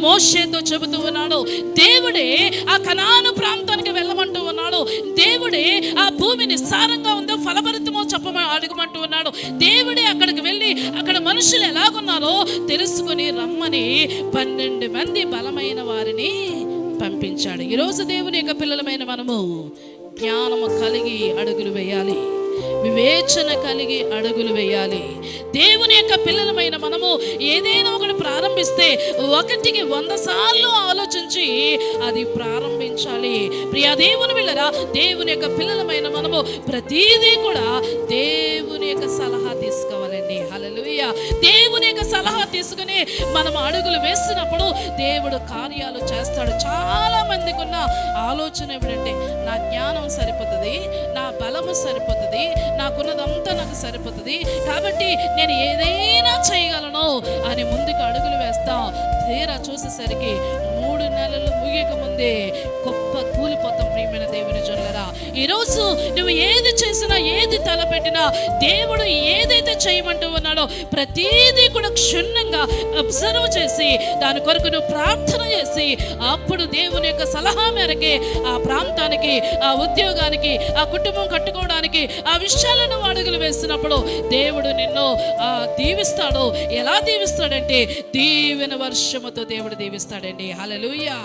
మోషేతో చెబుతూ ఉన్నాడు దేవుడే ఆ కనాను ప్రాంతానికి వెళ్ళమంటూ ఉన్నాడు. దేవుడే ఆ భూమిని సారంగా ఉందో ఫలభరితమో చెప్పమ అడగమంటూ ఉన్నాడు. దేవుడే అక్కడికి వెళ్ళి అక్కడ మనుషులు ఎలాగున్నారో తెలుసుకుని రమ్మని పన్నెండు మంది బలమైన వారిని పంపించాడు. ఈరోజు దేవుని యొక్క పిల్లలమైన మనము జ్ఞానము కలిగి అడుగులు వేయాలి. వివేచన కలిగి అడుగులు వేయాలి. దేవుని యొక్క పిల్లలమైన మనము ఏదైనా ప్రారంభిస్తే ఒకటికి వంద సార్లు ఆలోచించి అది ప్రారంభించాలి. ప్రియా దేవుని పిల్లరా దేవుని యొక్క పిల్లలమైన మనము ప్రతిదీ కూడా దేవుని యొక్క సలహా తీసుకోవాలండి. హలలుయ దేవుని యొక్క సలహా తీసుకుని మనం అడుగులు వేసినప్పుడు దేవుడు కార్యాలు చేస్తాడు. చాలా మందికి ఉన్న ఆలోచన ఏమిటంటే నా జ్ఞానం సరిపోతుంది నా బలము సరిపోతుంది నాకున్నదంతా నాకు సరిపోతుంది. కాబట్టి నేను ఏదైనా చేయగలను. వచ్చేసరికి మూడు నెలలు ముగియక ముందే గొప్ప కూలిపోతాం ప్రియమైన దేవుని జొల్లరా. ఈరోజు నువ్వు ఏది చేసినా ఏది తలపెట్టినా దేవుడు ఏదైతే చేయమంటూ ఉన్నాడో ప్రతిదీ కూడా క్షుణ్ణంగా అబ్జర్వ్ చేసి దాని కొరకు నువ్వు ప్రార్థన చేసి అప్పుడు దేవుని యొక్క సలహా మేరకే ఆ ప్రాంతానికి ఆ ఉద్యోగానికి ఆ కుటుంబం కట్టుకోవడానికి ఆ విషయాలను అడుగులు వేస్తున్నప్పుడు దేవుడు నిన్ను దీవిస్తాడు. ఎలా దీవిస్తాడంటే దీవెన వర్షముతో దేవుడు దీవిస్తాడండి. హల్లెలూయా.